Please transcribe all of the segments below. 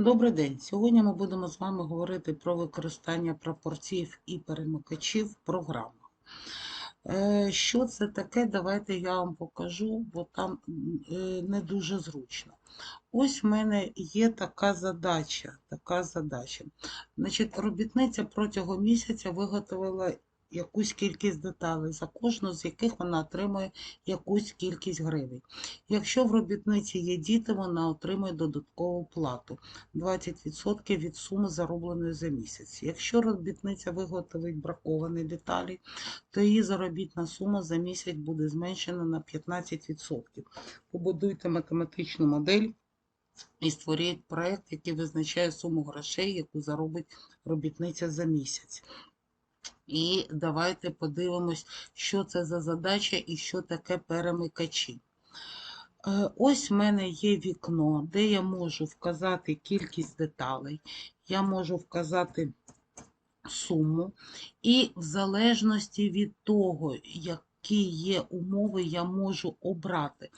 Добрий день. Сьогодні ми будемо з вами говорити про використання прапорців і перемикачів в програмах. Е, Що це таке? Давайте я вам покажу, бо там е, не дуже зручно. Ось в мене є така задача. Така задача. Значить, робітниця протягом місяця виготовила якусь кількість деталей, за кожну з яких вона отримує якусь кількість гривень. Якщо в робітниці є діти, вона отримує додаткову плату 20% від суми заробленої за місяць. Якщо робітниця виготовить браковані деталі, то її заробітна сума за місяць буде зменшена на 15%. Побудуйте математичну модель і створіть проєкт, який визначає суму грошей, яку заробить робітниця за місяць. І давайте подивимось, що це за задача і що таке перемикачі. Е, Ось в мене є вікно, де я можу вказати кількість деталей, я можу вказати суму, і в залежності від того, які є умови, я можу обрати.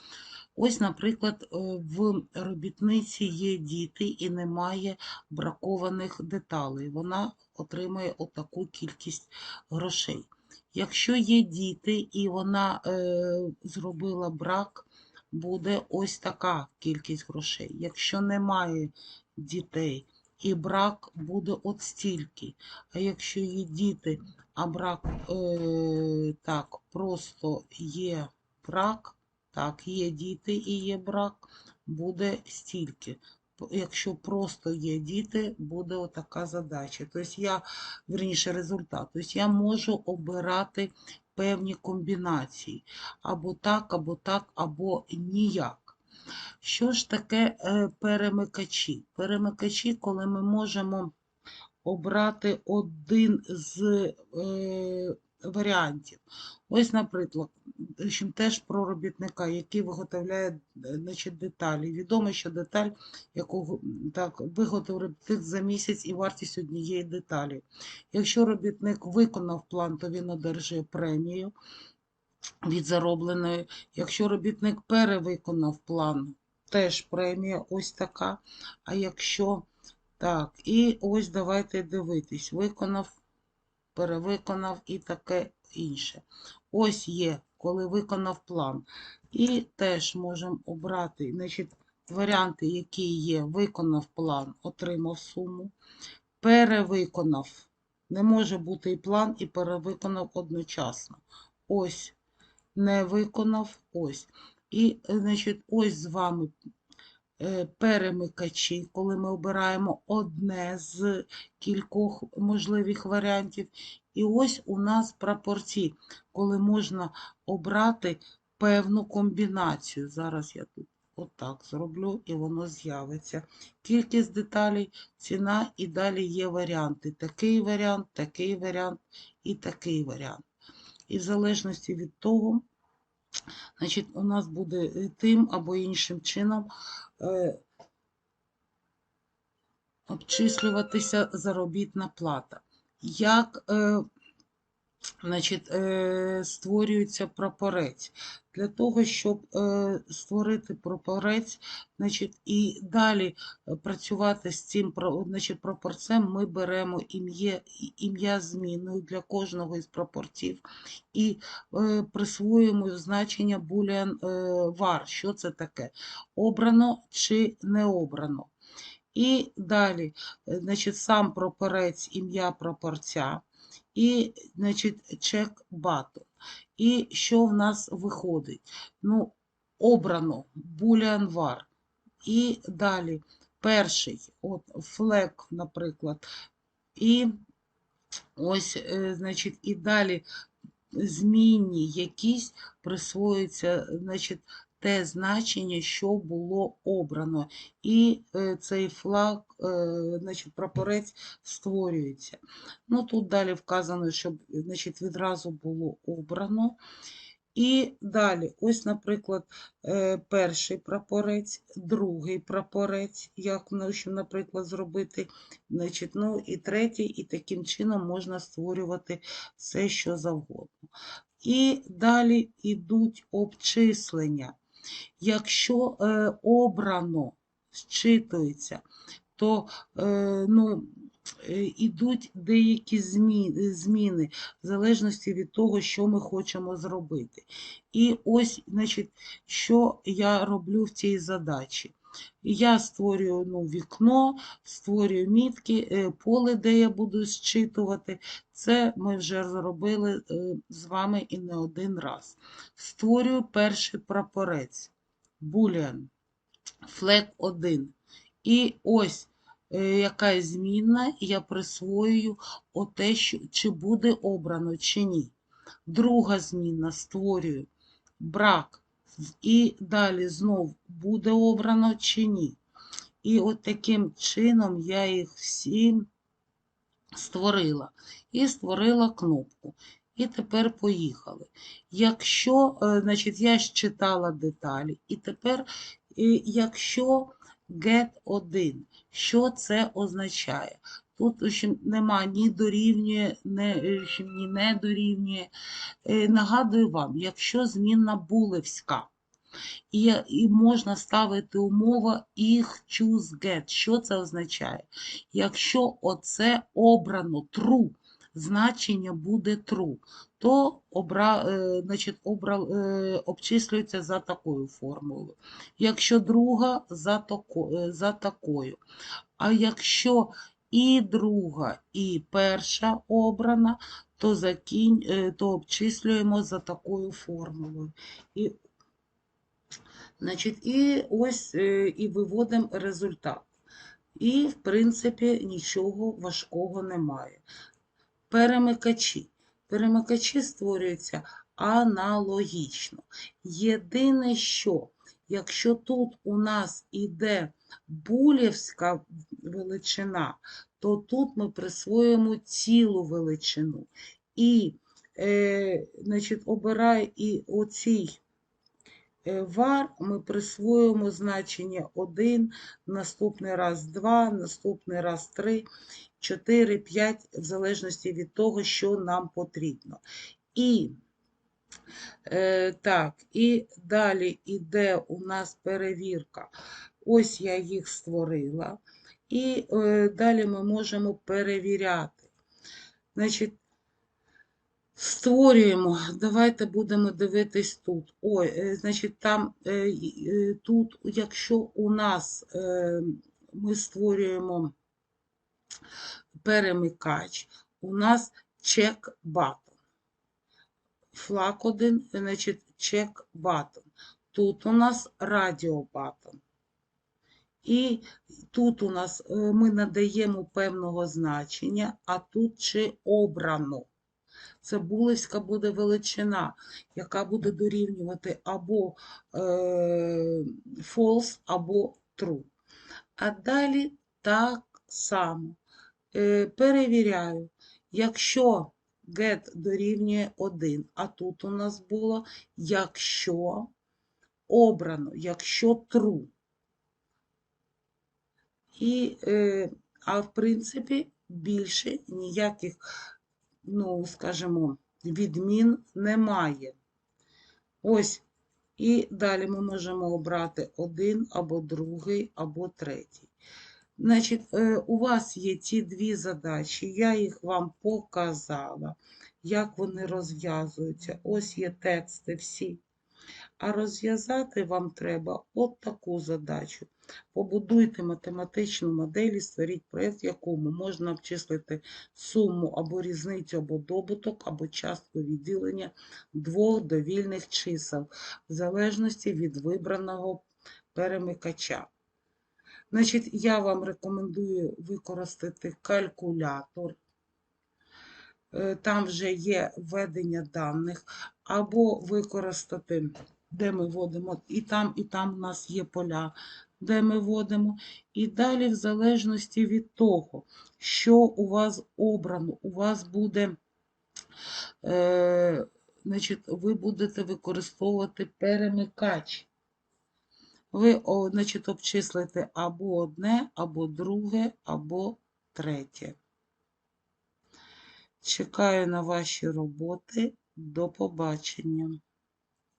Ось, наприклад, е, в робітниці є діти і немає бракованих деталей. Вона отримує отаку кількість грошей. Якщо є діти і вона е, зробила брак, буде ось така кількість грошей. Якщо немає дітей і брак, буде от стільки. А якщо є діти, а брак е, так, просто є брак, так, є діти і є брак, буде стільки. Якщо просто є діти, буде отака задача. Тобто я, верніше, результат. Тобто я можу обирати певні комбінації. Або так, або так, або ніяк. Що ж таке е, перемикачі? Перемикачі, коли ми можемо обрати один з е, варіантів. Ось, наприклад, теж про робітника, який виготовляє е, значить, деталі. Відомо, що деталь, яку так, виготовив робітник за місяць і вартість однієї деталі. Якщо робітник виконав план, то він одержує премію від заробленої. Якщо робітник перевиконав план, теж премія ось така. А якщо так, і ось давайте дивитись, виконав, перевиконав і таке інше. Ось є, коли виконав план. І теж можемо обрати, значить, варіанти, які є, виконав план, отримав суму, перевиконав. Не може бути і план, і перевиконав одночасно. Ось не виконав, ось. І, значить, ось з вами перемикачі, коли ми обираємо одне з кількох можливих варіантів. І ось у нас прапорці, коли можна обрати певну комбінацію. Зараз я тут отак зроблю, і воно з'явиться. Кількість деталей, ціна, і далі є варіанти. Такий варіант, такий варіант і такий варіант. І в залежності від того, значить, у нас буде е, тим або іншим чином е, обчислюватися заробітна плата. Як е, значить, створюється прапорець? Для того, щоб е, створити прапорець, значить, і далі е, працювати з цим значить, прапорцем, ми беремо ім'я ім'я зміною для кожного із прапорців і е, присвоюємо значення boolean var. Що це таке? Обрано чи не обрано. І далі, значить, сам прапорець, ім'я прапорця, і, значить, чек батон. І що в нас виходить? Ну, обрано var. І далі перший, от флек, наприклад. І ось, е, значить, і далі змінні якісь присвоюються, значить, те значення, що було обрано. І е, цей флаг, е, значить, прапорець створюється. Ну, тут далі вказано, щоб значить, відразу було обрано. І далі, ось, наприклад, е, перший прапорець, другий прапорець, як, наприклад, зробити, значить, ну, і третій, і таким чином можна створювати все, що завгодно. І далі йдуть обчислення. Якщо е, обрано, зчитується, то е, ну, е, ідуть деякі зміни, зміни в залежності від того, що ми хочемо зробити. І ось, значить, що я роблю в цій задачі. Я створюю ну, вікно, створюю мітки, е, поле, де я буду зчитувати. Це ми вже зробили е, з вами і не один раз. Створюю перший прапорець. Boolean. Flag 1. І ось е, якась змінна, я присвоюю оте, чи буде обрано, чи ні. Друга змінна створюю брак. І далі знов буде обрано чи ні. І от таким чином я їх всі створила. І створила кнопку. І тепер поїхали. Якщо, е, значить, я ж читала деталі, і тепер, е, якщо get 1, що це означає? Тут ще нема ні дорівнює, ні не дорівнює. Е, Нагадую вам, якщо змінна булевська, і, і можна ставити умова if choose get. Що це означає? Якщо оце обрано true, значення буде true, то обра, е, значить, обра, е, обчислюється за такою формулою. Якщо друга за такою. А якщо і друга, і перша обрана, то, закінь, е, то обчислюємо за такою формулою. І Значить, і ось е, і виводимо результат. І, в принципі, нічого важкого немає. Перемикачі. Перемикачі створюються аналогічно. Єдине, що, якщо тут у нас іде булівська величина, то тут ми присвоїмо цілу величину. І, е, значить, обираю і оцій Е, var ми присвоїмо значення 1, наступний раз 2, наступний раз 3, 4, 5, в залежності від того, що нам потрібно. І е, так, і далі йде у нас перевірка. Ось я їх створила. І е, далі ми можемо перевіряти. Значить, Створюємо, давайте будемо дивитись тут. Ой, е, значить, там е, е, тут, якщо у нас ми створюємо перемикач, у нас чек батон. Флаг один, значить, чек батон. Тут у нас радіо батон. І тут у нас ми надаємо певного значення, а тут чи обрано це булевська буде величина, яка буде дорівнювати або е, false, або true. А далі так само е, перевіряю, якщо get дорівнює 1, а тут у нас було, якщо обрано, якщо true. І, е, А в принципі, більше ніяких ну, скажімо, відмін немає. Ось. І далі ми можемо обрати один або другий, або третій. Значить, е, у вас є ці дві задачі, я їх вам показала, як вони розв'язуються. Ось є тексти всі. А розв'язати вам треба от таку задачу. Побудуйте математичну модель і створіть проєкт, в якому можна обчислити суму або різницю, або добуток, або частку відділення двох довільних чисел, в залежності від вибраного перемикача. Значить, Я вам рекомендую використати калькулятор. Е, там вже є введення даних, або використати, де ми вводимо, і там, і там у нас є поля, де ми вводимо. І далі, в залежності від того, що у вас обрано, у вас буде, е, значить, ви будете використовувати перемикач. Ви, значить, обчислите або одне, або друге, або третє. Чекаю на ваші роботи. До побачення.